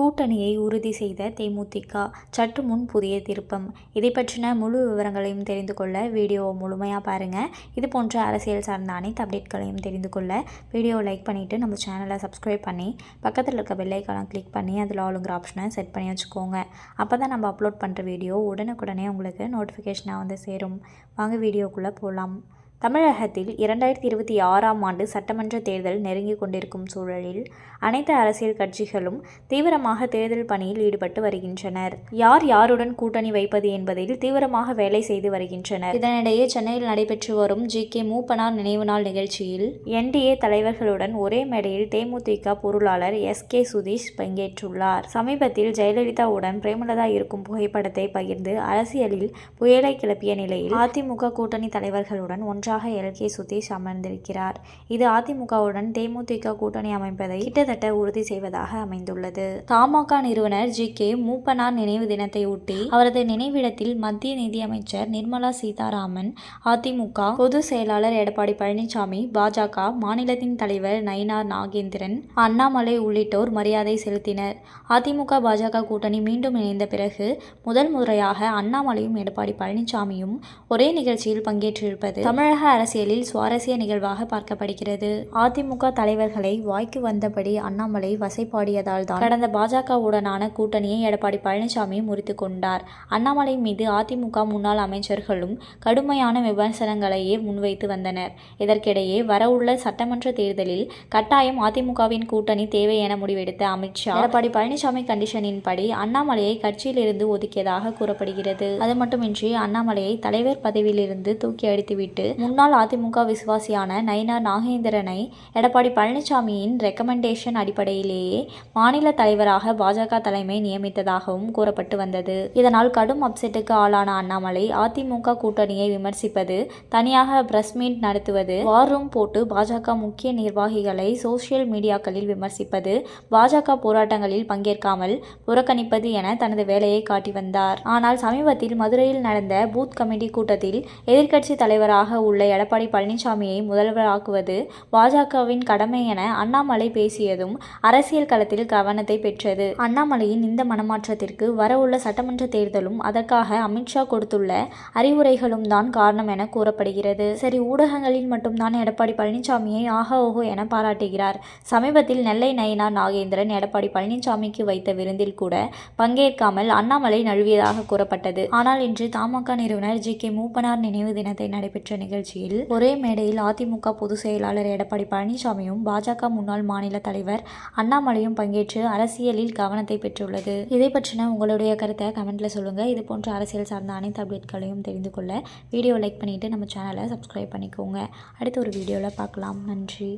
கூட்டணியை உறுதி செய்த தேமுதிக. சற்று முன் புதிய திருப்பம். இதை பற்றின முழு விவரங்களையும் தெரிந்து கொள்ள வீடியோவை முழுமையாக பாருங்கள் இது போன்ற அரசியல் சார்ந்த அனைத்து அப்டேட்களையும் தெரிந்து கொள்ள வீடியோவை லைக் பண்ணிவிட்டு நம்ம சேனலை சப்ஸ்கிரைப் பண்ணி பக்கத்தில் இருக்க பெல்லைக்கான கிளிக் பண்ணி அதில் ஆளுங்கிற ஆப்ஷனை செட் பண்ணி வச்சுக்கோங்க. அப்போ தான் நம்ம அப்லோட் பண்ணுற வீடியோ உடனுக்குடனே உங்களுக்கு நோட்டிஃபிகேஷனாக வந்து சேரும். வாங்க வீடியோக்குள்ளே போகலாம் தமிழகத்தில் இரண்டாயிரத்தி இருபத்தி ஆறாம் ஆண்டு சட்டமன்ற தேர்தல் நெருங்கி கொண்டிருக்கும் சூழலில் அனைத்து அரசியல் கட்சிகளும் தீவிரமாக தேர்தல் பணியில் ஈடுபட்டு வருகின்றனர். யார் யாருடன் கூட்டணி வைப்பது என்பதில் தீவிரமாக வேலை செய்து வருகின்றனர். இதனிடையே சென்னையில் நடைபெற்று வரும் ஜி கே மூப்பனார் நினைவு நாள் நிகழ்ச்சியில் என்டிஏ தலைவர்களுடன் ஒரே மேடையில் தேமுதிக பொருளாளர் எஸ் கே சுதீஷ் பங்கேற்றுள்ளார். சமீபத்தில் ஜெயலலிதாவுடன் பிரேமலதா இருக்கும் புகைப்படத்தை பகிர்ந்து அரசியலில் புயலை கிளப்பிய நிலையில் அதிமுக கூட்டணி தலைவர்களுடன் ஒன்றாக எல் கே சுதீஷ் அமர்ந்திருக்கிறார். இது அதிமுகவுடன் தேமுதிக கூட்டணி அமைப்பதை கிட்டத்தட்ட உறுதி செய்வதாக அமைந்துள்ளது. தமாக நிறுவனர் ஜி. கே. மூப்பனார் நினைவு தினத்தை ஒட்டி அவரது நினைவிடத்தில் மத்திய நிதியமைச்சர் நிர்மலா சீதாராமன் அதிமுக பொதுச் செயலாளர் எடப்பாடி பழனிசாமி பாஜக மாநிலத்தின் தலைவர் நயினார் நாகேந்திரன் அண்ணாமலை உள்ளிட்டோர் மரியாதை செலுத்தினர். அதிமுக பாஜக கூட்டணி மீண்டும் இணைந்த பிறகு முதல் முறையாக அண்ணாமலையும் எடப்பாடி பழனிசாமியும் ஒரே நிகழ்ச்சியில் பங்கேற்றிருப்பது தமிழக அரசியலில் சுவாரஸ்ய நிகழ்வாக பார்க்கப்படுகிறது. அதிமுக தலைவர்களை வாய்க்கு வந்தபடி அண்ணாமலை வசைப்பாடியதால் தான் கடந்த பாஜகவுடனான கூட்டணியை எடப்பாடி பழனிசாமி முறித்து கொண்டார். அண்ணாமலை மீது அதிமுக முன்னாள் அமைச்சர்களும் கடுமையான விமர்சனங்களையே முன்வைத்து வந்தனர். இதற்கிடையே வரவுள்ள சட்டமன்ற தேர்தலில் கட்டாயம் அதிமுகவின் கூட்டணி தேவை என முடிவெடுத்த அமித்ஷா எடப்பாடி பழனிசாமி கண்டிஷனின் படி அண்ணாமலையை கட்சியிலிருந்து ஒதுக்கியதாக கூறப்படுகிறது. அது மட்டுமின்றி அண்ணாமலையை தலைவர் பதவியிலிருந்து தூக்கி அடித்துவிட்டு முன்னாள் அதிமுக விசுவாசியான நயினார் நாகேந்திரனை எடப்பாடி பழனிசாமியின் ரெக்கமெண்டேஷன் அடிப்படையிலேயே மாநில தலைவராக பாஜக தலைமை நியமித்ததாகவும் கூறப்பட்டு வந்தது. இதனால் கடும் அப்செட்டுக்கு ஆளான அண்ணாமலை அதிமுக கூட்டணியை விமர்சிப்பது தனியாக பிரஸ் மீட் நடத்துவது வார் ரூம் போட்டு பாஜக முக்கிய நிர்வாகிகளை சோசியல் மீடியாக்களில் விமர்சிப்பது பாஜக போராட்டங்களில் பங்கேற்காமல் புறக்கணிப்பது என தனது வேலையை காட்டி வந்தார். ஆனால் சமீபத்தில் மதுரையில் நடந்த பூத் கமிட்டி கூட்டத்தில் எதிர்க்கட்சி தலைவராக உள்ள எடப்பாடி பழனிசாமியை முதல்வராக்குவது பாஜகவின் கடமை என அண்ணாமலை பேசியதும் அரசியல் களத்தில் கவனத்தை பெற்றது. அண்ணாமலையின் இந்த மனமாற்றத்திற்கு வரவுள்ள சட்டமன்ற தேர்தலும் அதற்காக அமித்ஷா கொடுத்துள்ள அறிவுரைகளும் தான் காரணம் என கூறப்படுகிறது. சரி ஊடகங்களில் மட்டும்தான் எடப்பாடி பழனிசாமியை ஆஹா ஓஹோ என பாராட்டுகிறார். சமீபத்தில் நெல்லை நயினார் நாகேந்திரன் எடப்பாடி பழனிசாமிக்கு வைத்த விருந்தில் கூட பங்கேற்காமல் அண்ணாமலை நழுவியதாக கூறப்பட்டது. ஆனால் இன்று தமாக நிறுவனர் ஜி கே மூப்பனார் நினைவு தினத்தை நடைபெற்ற நிகழ்ச்சி நிகழ்ச்சியில் ஒரே மேடையில் அதிமுக பொதுச் செயலாளர் எடப்பாடி பழனிசாமியும் பாஜக முன்னாள் மாநில தலைவர் அண்ணாமலையும் பங்கேற்று அரசியலில் கவனத்தை பெற்றுள்ளது. இதை பற்றின உங்களுடைய கருத்தை கமெண்ட்ல சொல்லுங்க. இது போன்ற அரசியல் சார்ந்த அனைத்து அப்டேட்களையும் தெரிந்து கொள்ள வீடியோ லைக் பண்ணிட்டு நம்ம சேனலை சப்ஸ்கிரைப் பண்ணிக்கோங்க. அடுத்த ஒரு வீடியோவில் பார்க்கலாம். நன்றி.